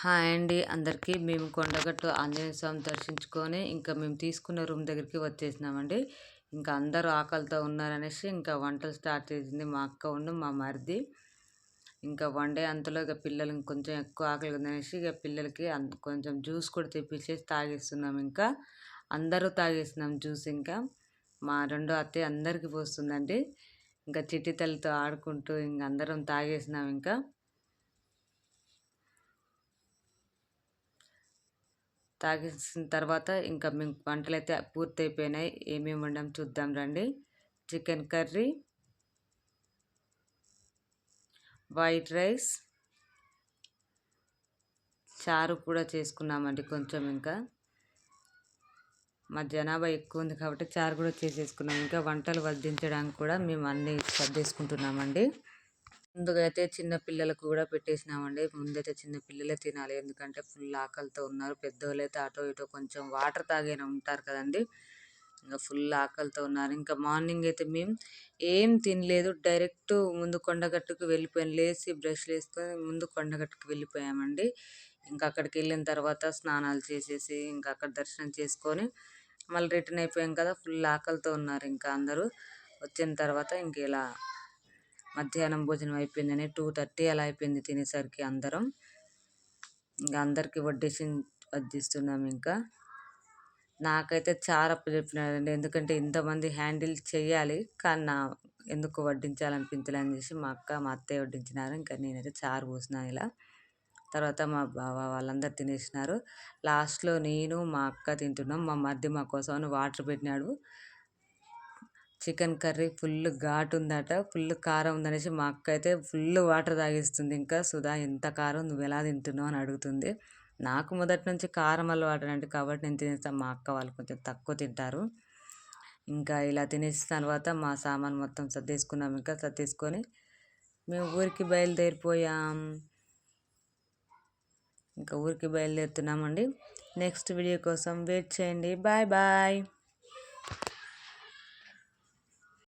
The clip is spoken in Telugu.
హాయ్ అండి. అందరికీ మేము కొండగట్టు ఆంజనేయ స్వామి దర్శించుకొని ఇంకా మేము తీసుకున్న రూమ్ దగ్గరికి వచ్చేసినామండి. ఇంకా అందరూ ఆకలితో ఉన్నారనేసి ఇంకా వంటలు స్టార్ట్ చేసింది మా అక్క ఉండు మా మరిది. ఇంకా వన్ డే అంతలో ఇక పిల్లలు కొంచెం ఎక్కువ ఆకలి ఉందనేసి ఇక పిల్లలకి కొంచెం జ్యూస్ కూడా తెప్పించేసి తాగేస్తున్నాం ఇంకా. అందరూ తాగేస్తున్నాం జ్యూస్ ఇంకా. మా రెండో అత్తయ్య అందరికీ పోస్తుందండి. ఇంకా చిట్టి తల్లితో ఆడుకుంటూ ఇంక అందరం తాగేసినాం ఇంకా. తాగేసిన తర్వాత ఇంకా మేము వంటలు అయితే పూర్తయిపోయినాయి. ఏమేమి వండాం చూద్దాం రండి. చికెన్ కర్రీ వైట్ రైస్ చారు కూడా చేసుకున్నామండి కొంచెం ఇంకా. మా జనాభా ఎక్కువ ఉంది కాబట్టి చారు కూడా చేసేసుకున్నాం. ఇంకా వంటలు వడ్డించడానికి కూడా మేము అన్నీ సర్దేసుకుంటున్నామండి. ముందుగా అయితే చిన్న పిల్లలకు కూడా పెట్టేసినామండి. ముందైతే చిన్న పిల్లలే తినాలి. ఎందుకంటే ఫుల్ ఆకలితో ఉన్నారు. పెద్దవాళ్ళు అయితే అటో ఇటో కొంచెం వాటర్ తాగైనా ఉంటారు కదండి. ఇంకా ఫుల్ ఆకలితో ఉన్నారు. ఇంకా మార్నింగ్ అయితే మేము ఏం తినలేదు. డైరెక్ట్ ముందు కొండగట్టుకు వెళ్ళిపోయాం. లేచి బ్రష్లు వేసుకొని ముందు కొండగట్టుకు వెళ్ళిపోయామండి. ఇంకా అక్కడికి వెళ్ళిన తర్వాత స్నానాలు చేసేసి ఇంకా అక్కడ దర్శనం చేసుకొని మళ్ళీ రిటర్న్ అయిపోయాం కదా. ఫుల్ ఆకలితో ఉన్నారు ఇంకా అందరూ. వచ్చిన తర్వాత ఇంక ఇలా మధ్యాహ్నం భోజనం అయిపోయిందని టూ థర్టీ అలా అయిపోయింది తినేసరికి అందరం. ఇంకా అందరికీ వడ్డేసి వడ్డిస్తున్నాం ఇంకా. నాకైతే చాలా చెప్పినారండి. ఎందుకంటే ఇంతమంది హ్యాండిల్ చేయాలి కానీ నా ఎందుకు వడ్డించాలనిపించలే అని చేసి మా అక్క మా అత్తయ్య వడ్డించినారు. ఇంకా నేనైతే చారు పోసినాను ఇలా. తర్వాత మా బావ వాళ్ళందరూ తినేసినారు. లాస్ట్లో నేను మా అక్క తింటున్నాం. మా మధ్య మా కోసం వాటర్ పెట్టినాడు. చికెన్ కర్రీ ఫుల్ ఘాటు ఉందట ఫుల్ కారం ఉందనేసి మా అక్క అయితే ఫుల్ వాటర్ తాగిస్తుంది. ఇంకా సుధా ఎంత కారం నువ్వు ఎలా తింటున్నావు? అని అడుగుతుంది. నాకు మొదటి నుంచి కారం అలవాటు అంటే కాబట్టి నేను తినేస్తాను మా అక్క వాళ్ళు కొంచెం తక్కువ తింటారు. ఇంకా ఇలా తినేసిన తర్వాత మా సామాన్ మొత్తం సర్దేసుకున్నాం. ఇంకా సర్దేసుకొని మేము ఊరికి బయలుదేరిపోయాం. ఇంకా ఊరికి బయలుదేరుతున్నామండి. నెక్స్ట్ వీడియో కోసం వెయిట్ చేయండి. Bye bye.